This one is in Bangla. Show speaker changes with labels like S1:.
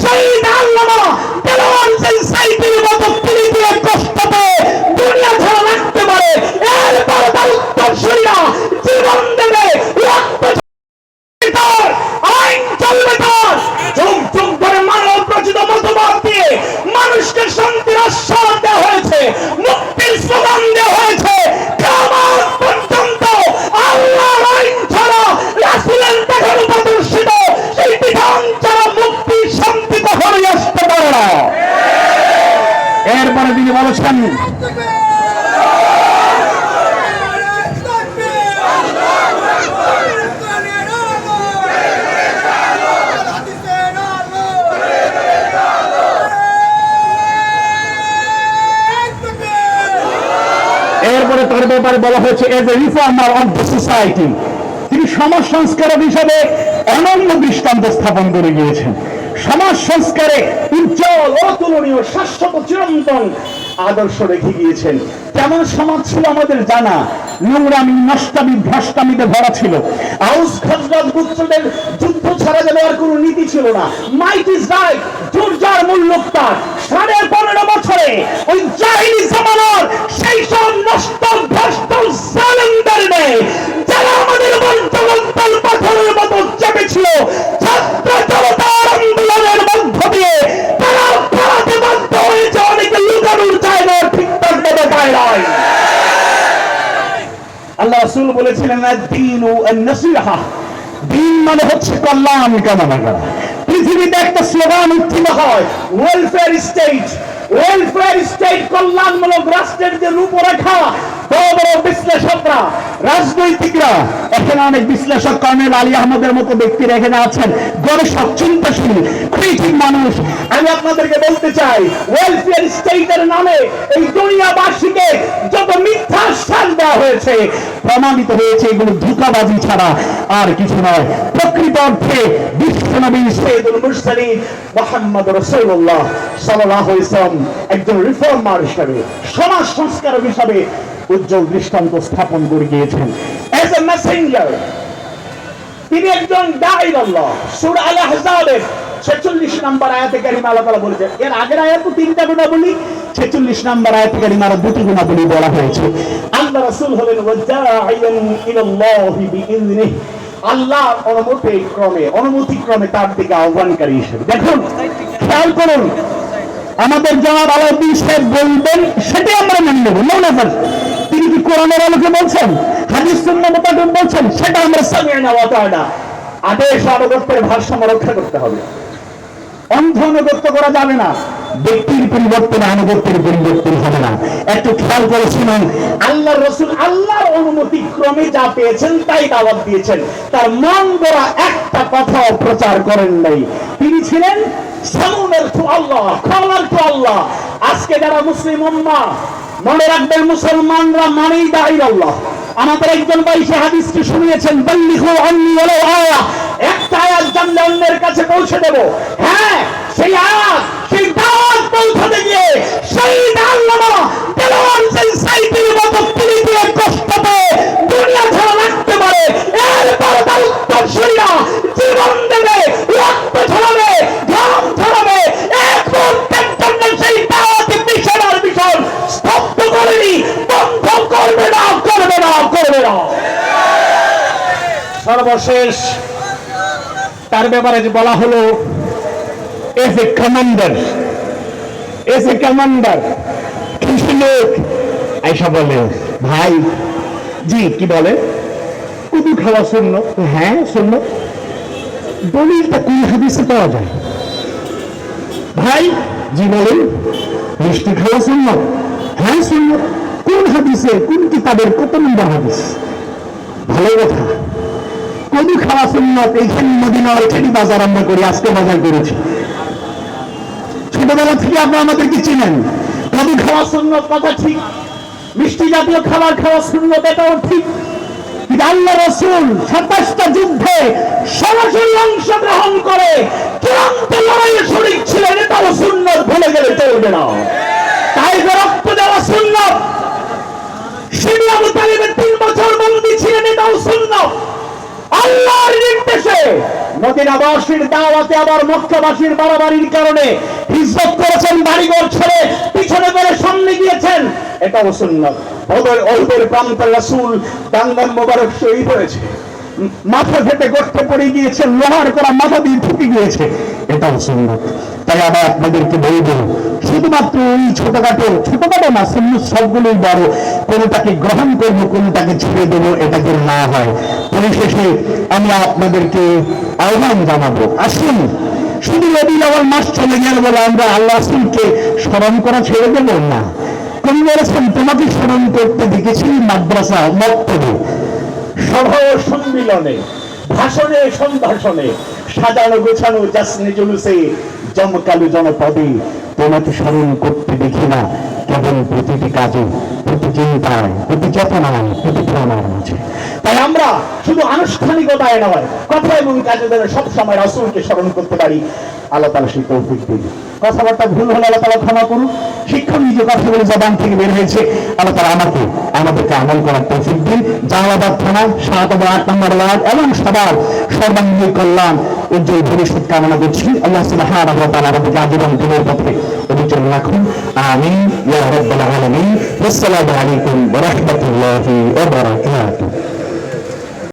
S1: শহীদ আল্লামা দেলোয়ার হোসেন সাইফের মতো পুলি দিয়ে কষ্ট পেয়ে দুনিয়া ছাড়া রাখতে পারে এরপর তার উত্তরসূরিরা জীবন দেবে রক্ত তার আইন চলবে তার যুগ যুগ ধরে মানব রচিত মতবাদ দিয়ে মানুষকে শান্তির আশ্বাস দেওয়া হয়েছে মুক্তির স্লোগান দেওয়া হয়েছে কামাল পর্যন্ত আল্লাহর আইন ছাড়া রাসুলের দেখানো প্রদর্শিত সেই বিধান ছাড়া মুক্তি শান্তি কখনোই আসতে পারে না তিনি বলেছেন এরপরে তার ব্যাপারে বলা হয়েছে, as a reformer of the society তিনি সমাজ সংস্কারক হিসাবে অনন্য দৃষ্টান্ত স্থাপন করে গিয়েছেন। সমাজ সংস্কারে উজ্জ্বল, অতুলনীয়, শাশ্বত, চিরন্তন আদর্শ রেখে গিয়েছেন। কেমন সমাজ ছিল আমাদের জানা? নোংরামি, নষ্টামি ভ্রষ্টামিতে ভরা ছিল। আউস খাজরাজ গুত্রদের যুদ্ধ ছাড়া যেন আর কোনো নীতি ছিল না। মাইট ইজ রাইট দুর্যার মূল লোকটা সাড়ে পনেরো বছরে ওই রাসূল বলেছিলেন দিন ও নসিহা দিন মানে হচ্ছে কল্যাণ, কামনা করা। পৃথিবীতে একটা স্লোগান উত্তীর্ণ হয় ওয়েলফেয়ার স্টেট ওয়েলফেয়ার স্টেট কল্যাণমূলক রাষ্ট্রের যে রূপরেখা বড় বড় বিশ্লেষকরা, রাজনৈতিকরা, এখানে অনেক বিশ্লেষক কর্নেল আলী আহমদের মতো এখানে আছেন। গবেষক চিন্তাশীল মানুষ। আমি আপনাদেরকে বলতে চাই ওয়েলফেয়ার স্টেটের নামে এই দুনিয়াবাসীকে যত মিথ্যা শ্বাস দেওয়া হয়েছে, প্রমাণিত হয়েছে এগুলো ধোকাবাজি ছাড়া আর কিছু নয়। প্রকৃত অর্থে বিশ্বনবী সৈয়দুল মোহাম্মদ আলাইহি ওয়াসাল্লাম একজন রিফর্মার হিসেবে, সমাজ সংস্কারক হিসাবে উজ্জ্বল দৃষ্টান্ত স্থাপন করে গিয়েছেন। এজ এ মেসেঞ্জার তিনি একজন দাঈর আল্লাহ। সূরা আল 46 নম্বর আয়াতে কারিমা আল্লাহ বলেছেন, এর আগের আয়াতে তিনটা গুণা বলি 46 নম্বর আয়াতে দুটি গুণা বলি হয়েছে। আল্লাহ হলেন আল্লাহ অনুমতি ক্রমে অনুমতি ক্রমে তার দিকে আহ্বানকারী হিসেবে। দেখুন, খেয়াল করুন, আমাদের জনাব আলাউদ্দিন সাহেব বলবেন, সেটাই আমরা মেনে নেব। নো নেভার তিনি কি কোরআনের আলোকে বলছেন? হাদিস সুন্নাহ মোতাবেক বলছেন, সেটা আমরা সামিয়ানা ওয়া তাআলা আদেশ আনুগত্যের ভারসাম্য রক্ষা করতে হবে। অন্ধ আনুগত্য করা যাবে না। ব্যক্তির পরিবর্তনে আনুগত্যের পরিবর্তন হবে না। একটু খেয়াল করে শুনুন। আল্লাহ রসুল আল্লাহর অনুমতি ক্রমে যা পেয়েছেন, তাই দাওয়াত দিয়েছেন। তার মন গড়া একটা কথাও প্রচার করেন নাই। তিনি ছিলেন সামুনের টু আল্লাহ খাওয়ার টু আল্লাহ। আজকে যারা মুসলিম উম্মা মনে রাখবেন, মুসলমানরা মানেই দাঁড়িয়ে আল্লাহ। আমাদের একজন ভাই সে হাদিসটি শুনিয়েছেন বল্লিহু আন্নি হলো আয়া। একটা আয়াত জানলে অন্যের কাছে পৌঁছে দেব। হ্যাঁ সেই আয়াত, সেই দাওয়াত পৌঁছাতে গিয়ে সেই আল্লামা দেলোয়ার হোসেন সাইফের মতো পুলি দিয়ে কষ্ট পেয়ে দুনিয়া ছাড়া রাখতে পারে এরপর তার উত্তরসূরিরা জীবন দেবে রক্ত ছড়াবে ঘাম ছড়াবে এক মুহূর্তের জন্য সেই দাওয়াত মিশন আর মিশন স্তব্ধ করেনি বন্ধ করবে না করবে না করবে না সর্বশেষ। তার ব্যাপারে যে বলা হলো, as a commander. As a commander, কিছু লোক আইসা বলে, ভাই, জি, কি বলে? কুদু খাওয়া শূন্য হ্যাঁ শূন্য দলিলটা কোন হাদিসে পাওয়া যায়। ভাই, জি, বলেন। মিষ্টি খাওয়া শূন্য হ্যাঁ শূন্য কোন হাদিসে? কোন কিতাবের? কত নম্বর হাদিস? ভালো কথা। কদু খাওয়া সুন্নত এইখানে মদিনা ওইখানে বাজার আমরা করি, আজকে বাজার করেছি। ছোটবেলা থেকে আপনি আমাদেরকে চিনেন। কদু খাওয়া সুন্নত কথা ঠিক, মিষ্টি জাতীয় খাবার খাওয়া সুন্নত, এটাও ঠিক। আল্লাহ রসুল সাতাশটা যুদ্ধে সরাসরি অংশগ্রহণ করে চূড়ান্ত লড়াইয়ে শরিক ছিলেন, এটাও সুন্নত ভুলে গেলে চলবে না। তাই রক্ত দেওয়া সুন্নত আবু তালিবের তিন বছর বন্দী ছিলেন, এটাও সুন্নত। আল্লাহর নির্দেশে মদিনাবাসীর দাওয়াতে আবার মক্কাবাসীর বাড়াবাড়ির কারণে হিজরত করেছেন, বাড়িঘর ছেড়ে পিছনে করে সামনে গিয়েছেন। এটাও সুন্নত। ওদের ওদের প্রান্তের রাসূল মোবারক শহীদ হয়েছে। মাথা ফেটে গর্তে পড়ে গিয়েছে লোহার করা মাথা দিয়ে ঢুকে গিয়েছে। এটাও সুন্নত। তাই আবার আপনাদেরকে বলব শুধুমাত্র ওই ছোটখাটো ছোটখাটো না সুন্নত সবগুলোই বড়। কোনোটাকে গ্রহণ করব, কোনোটাকে ছেড়ে দেবো, এটা যেন না হয়। পরিশেষে আমি আপনাদেরকে আহ্বান জানাব, আসুন। শুধু রবি আওয়াল মাস চলে গেল বলে আমরা আল্লাহ রাসূলকে স্মরণ করা ছেড়ে দেবো? না। কবি বলেছেন, তোমাকে স্মরণ করতে দেখেছি মাদ্রাসা, মক্তবে। ও সম্মিলনে, ভাষণে, সম্ভাষণে, সাজানো গোছানো, জাসনে জুলুসে জমকালো জনপদে তোমাকে স্মরণ করতে দেখি না। কেবল প্রতিটি কাজে, প্রতি চিন্তায়, প্রতি চেতনায়, প্রতি প্রাণার মাঝে। তাই আমরা শুধু আনুষ্ঠানিকতায় নয়, কথা এবং কাজে সব সময় রাসূলকে স্মরণ করতে পারি। আল্লাহ তালা সেই তৌফিক দিন। কথাবার্তা ভুল হলে আল্লাহ তালা ক্ষমা করুন শিক্ষক নিজে কথাগুলো জবান থেকে বের হয়েছে। আল্লাহ তালা আমাকে, আমাদেরকে আমল করার তৌফিক দিন। জালালাবাদ থানা সাত আট নম্বর ওয়ার্ড এবং সবার সর্বাঙ্গীন কল্যাণ, উজ্জ্বল ভবিষ্যৎ কামনা করছি। আল্লাহ সুবহানাহু ওয়া তাআলা আমাদেরকে আজীবন দিনের পথে অবিচল রাখুন। আমিন। ইয়া রাব্বাল আলামিন। আসসালামু আলাইকুম ওয়া রাহমাতুল্লাহি ওয়া বারাকাতুহু।